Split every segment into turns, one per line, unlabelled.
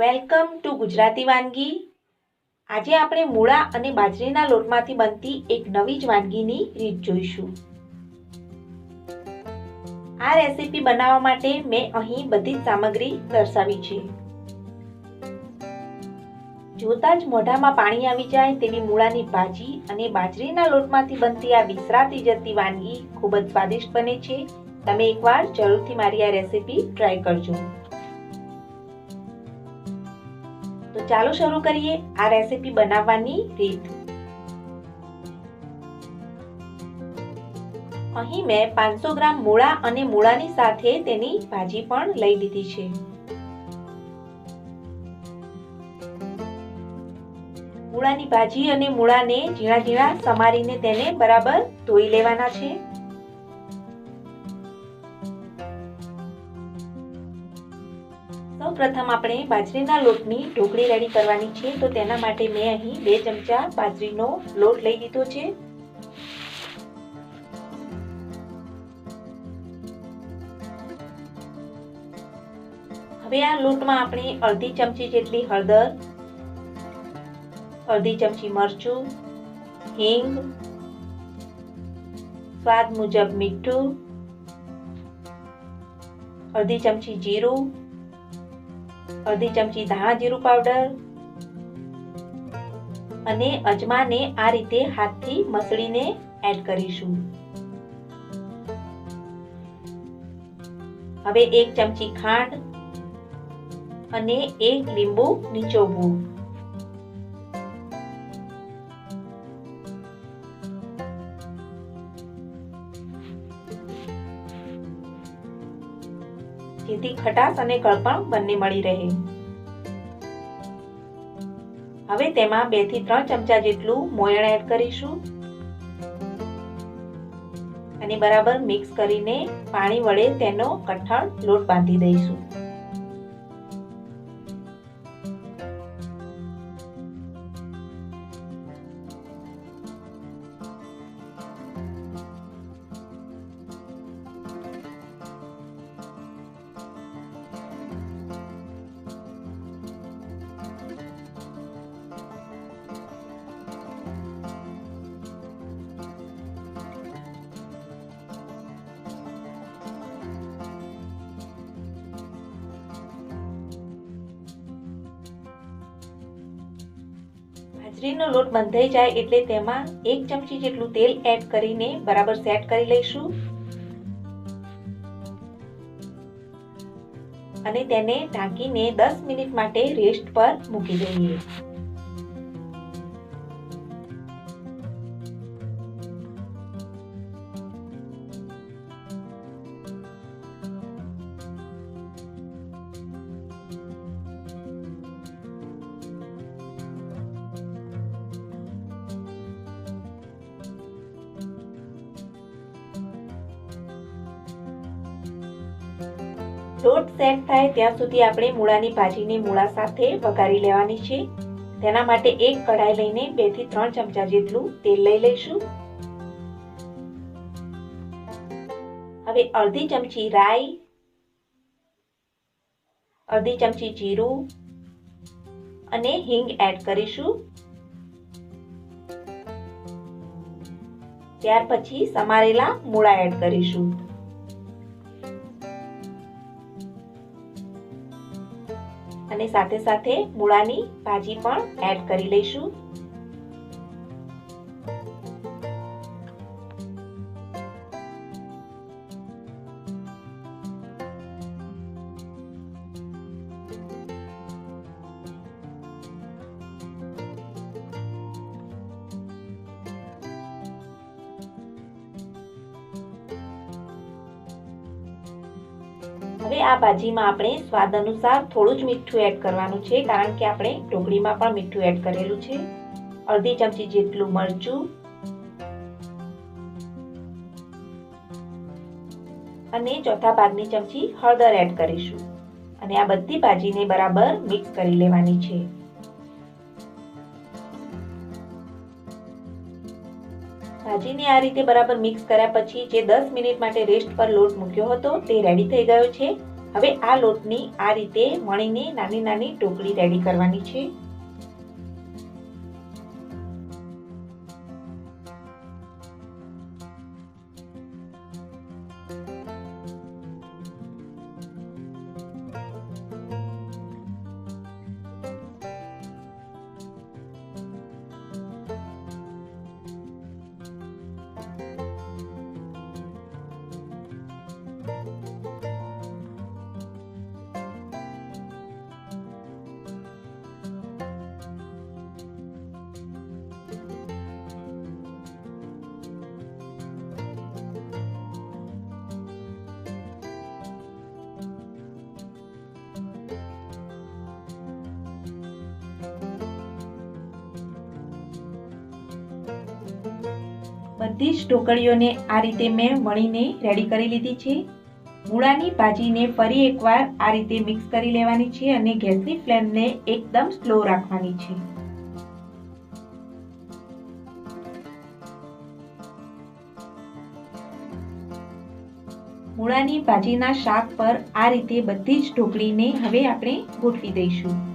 Welcome to Gujarati વાનગી. આજે આપણે મૂળા અને બાજરીના લોટમાંથી બનતી એક નવી જ વાનગીની રીત જોઈશું. આ રેસીપી બનાવવા માટે મેં અહીં બધી જ સામગ્રી દર્શાવી છે. જોતા જ મોઢામાં પાણી આવી જાય તેવી મૂળાની ભાજી અને બાજરીના લોટમાંથી બનતી આ વિસરાતી જતી વાનગી ખૂબ જ સ્વાદિષ્ટ બને છે. તમે એકવાર જરૂરથી મારી આ રેસીપી ટ્રાય કરજો. તો ચાલો શરૂ કરીએ આ રેસીપી બનાવવાની રીત. અહીં મેં પાંચસો ગ્રામ મૂળા અને મૂળાની સાથે તેની ભાજી પણ લઈ લીધી છે. મૂળાની ભાજી અને મૂળાને ઝીણા ઝીણા સમારીને તેને બરાબર ધોઈ લેવાના છે. સૌ પ્રથમ આપણે બાજરીના લોટની ઢોકળી રેડી કરવાની છે. તો તેના માટે મેં અહીં બે ચમચા બાજરીનો લોટ લઈ લીધો છે. હવે આ લોટમાં આપણે અડધી ચમચી જેટલી હળદર, અડધી ચમચી મરચું, હિંગ, સ્વાદ મુજબ મીઠું, અડધી ચમચી જીરું અડધી ચમચી ધાણા જીરું પાવડર અને અજમાને આ રીતે હાથથી મસળીને એડ કરીશું. હવે એક ચમચી ખાંડ અને એક લીંબુ નીચોવવું જેથી ખટાશ અને કળપણ બંને મળી રહે. હવે તેમાં બેથી ત્રણ ચમચા જેટલું મોયણ એડ કરીશું. અને બરાબર મિક્સ કરીને પાણી વડે તેનો કઠણ લોટ બાંધી દઈશું. બાજરીનો લોટ બંધાઈ જાય એટલે તેમાં એક ચમચી જેટલું તેલ એડ કરીને બરાબર સેટ કરી લઈશું. અને તેને ઢાંકીને દસ મિનિટ માટે રેસ્ટ પર મૂકી દઈએ. લોટ સેટ થાય, ત્યાં સુધી આપણે મૂળાની ભાજીને મૂળા સાથે વઘારી લેવાની છે. તેના માટે એક કઢાઈ લઈને બેથી ત્રણ ચમચા જેટલું તેલ લઈ લઈશું. હવે અડધી ચમચી રાઈ, અડધી ચમચી જીરું અને હિંગ એડ કરીશું. ત્યાર પછી સમારેલા મૂળા એડ કરીશું. અને સાથે સાથે મૂળાની ભાજી પણ એડ કરી લઈશું. હવે આ ભાજીમાં આપણે સ્વાદ અનુસાર થોડું જ મીઠું એડ કરવાનું છે, કારણ કે આપણે ઢોકળીમાં પણ મીઠું એડ કરેલું છે. અડધી ચમચી જેટલું મરચું. અને ચોથા ભાગની ચમચી હળદર એડ કરીશું. અને આ બધી ભાજીને બરાબર મિક્સ કરી લેવાની છે. ભાજીને આ રીતે બરાબર મિક્સ કર્યા પછી જે દસ મિનિટ માટે રેસ્ટ પર લોટ મૂક્યો હતો તે રેડી થઈ ગયો છે. હવે આ લોટની આ રીતે મણીની નાની નાની ટોકરી રેડી કરવાની છે. બધી જ ઢોકળીઓને આ રીતે મેં વણીને રેડી કરી લીધી છે. મૂળાની ભાજીને ફરી એકવાર આ રીતે મિક્સ કરી લેવાની છે અને ગેસની ફ્લેમને એકદમ સ્લો રાખવાની છે. મૂળાની ભાજીના શાક પર આ રીતે બધી જ ઢોકળીને હવે આપણે ગોઠવી દઈશું.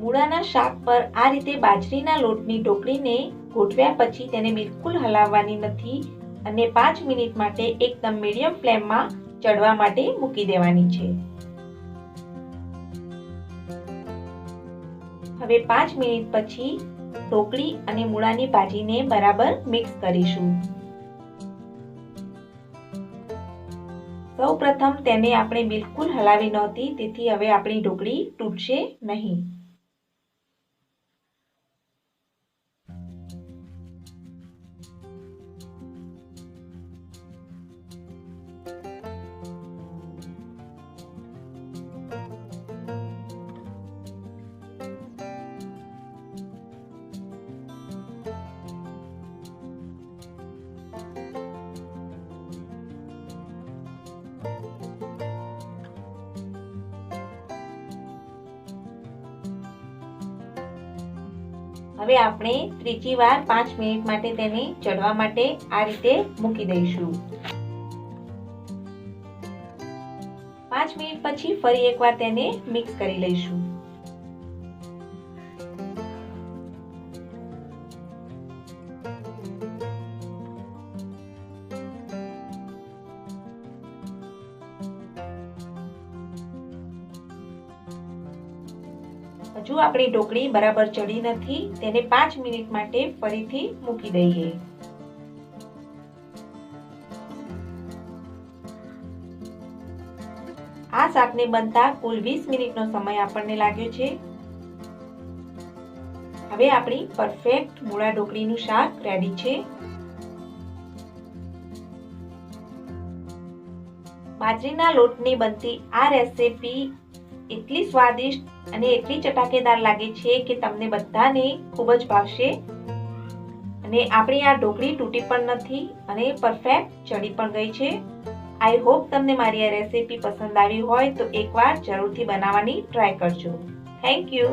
મૂળાના શાક પર આ રીતે બાજરીના લોટની ઢોકળીને ગોઠવ્યા પછી તેને બિલકુલ હલાવવાની નથી અને પાંચ મિનિટ માટે એકદમ મીડિયમ ફ્લેમમાં ચડવા માટે મૂકી દેવાની છે. હવે પાંચ મિનિટ પછી ઢોકળી અને મૂળાની ભાજીને બરાબર મિક્સ કરીશું. સૌ પ્રથમ તેને આપણે બિલકુલ હલાવી નહોતી, તેથી હવે આપણી ઢોકળી તૂટશે નહીં. હવે આપણે ત્રીજી વાર પાંચ મિનિટ માટે તેને ચડવા માટે આ રીતે મૂકી દઈશું. પાંચ મિનિટ પછી ફરી એકવાર તેને મિક્સ કરી લઈશું. હજુ આપણી ઢોકળી બરાબર ચડી નથી, તેને પાંચ મિનિટ માટે ફરીથી મૂકી દઈએ. આ શાકને બનતા કુલ વીસ મિનિટનો સમય આપણને લાગ્યો છે. હવે આપણી પરફેક્ટ મૂળા ઢોકળીનું શાક રેડી છે. બાજરીના લોટની બનતી આ રેસીપી એટલી સ્વાદિષ્ટ અને એટલી ચટાકેદાર લાગે છે કે તમને બધાને ખૂબ જ ભાવશે. અને આપણી આ ઢોકળી તૂટી પણ નથી અને પરફેક્ટ ચડી પણ ગઈ છે. આઈ હોપ તમને મારી આ રેસીપી પસંદ આવી હોય તો એકવાર જરૂરથી બનાવવાની ટ્રાય કરજો. Thank you